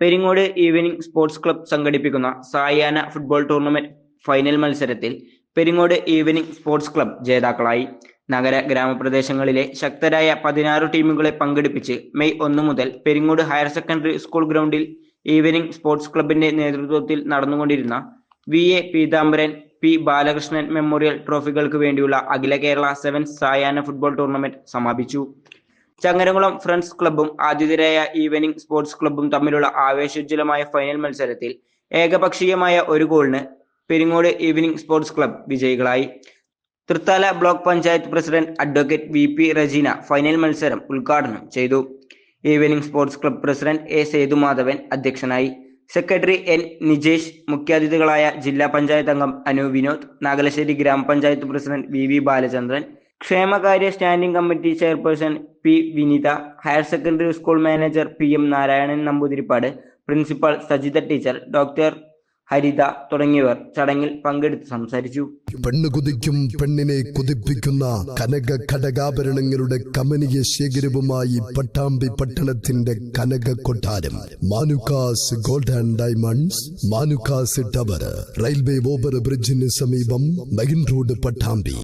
Peringode evening sports club സംഘടിപ്പിക്കുന്ന സായാഹ്ന football tournament final മത്സരത്തിൽ പെരിങ്ങോട് ഈവനിംഗ് സ്പോർട്സ് ക്ലബ്ബ് ജേതാക്കളായി. നഗര ഗ്രാമപ്രദേശങ്ങളിലെ ശക്തരായ പതിനാറ് ടീമുകളെ പങ്കെടുപ്പിച്ച് മെയ് ഒന്ന് മുതൽ പെരിങ്ങോട് ഹയർ സെക്കൻഡറി സ്കൂൾ ഗ്രൗണ്ടിൽ ഈവനിംഗ് സ്പോർട്സ് ക്ലബിന്റെ നേതൃത്വത്തിൽ നടന്നുകൊണ്ടിരുന്ന V. A. Peethambaran P. Balakrishnan memorial ട്രോഫികൾക്ക് വേണ്ടിയുള്ള അഖില കേരള സെവൻസ് സായാഹ്ന ഫുട്ബോൾ ടൂർണമെന്റ് സമാപിച്ചു. ചങ്ങരംകുളം ഫ്രണ്ട്സ് ക്ലബ്ബും ആതിഥേയരായ ഈവനിംഗ് സ്പോർട്സ് ക്ലബ്ബും തമ്മിലുള്ള ആവേശോജ്വലമായ ഫൈനൽ മത്സരത്തിൽ ഏകപക്ഷീയമായ ഒരു ഗോളിന് പെരിങ്ങോട് ഈവനിംഗ് സ്പോർട്സ് ക്ലബ്ബ് വിജയികളായി. Thrithala block panchayat president advocate V P Rajeena final മത്സരം ഉദ്ഘാടനം ചെയ്തു. Evening sports club president A Sethumadhavan അധ്യക്ഷനായി. സെക്രട്ടറി എൻ നിജേഷ് മുഖ്യാതിഥികളായ ജില്ലാ പഞ്ചായത്ത് അംഗം അനു വിനോദ് നാഗലശ്ശേരി ഗ്രാമപഞ്ചായത്ത് പ്രസിഡന്റ് വി വി ബാലചന്ദ്രൻ ക്ഷേമകാര്യ standing committee chairperson P Vinitha higher secondary school manager P M Narayanan Namboothiripad principal Sajitha teacher doctor Haritha തുടങ്ങിയവർ ചടങ്ങിൽ പങ്കെടുത്ത് സംസാരിച്ചു. പെണ്ണ് കുതിക്കും പെണ്ണിനെ കുതിപ്പിക്കുന്ന കനക ഘടകാഭരണങ്ങളുടെ കമനീയ ശേഖരവുമായി പട്ടാമ്പി പട്ടണത്തിന്റെ കനക കൊട്ടാരം. Manukkas gold and diamonds Manukkas tower railway over ബ്രിഡ്ജിന് സമീപം മെയിൻ റോഡ് പട്ടാമ്പി.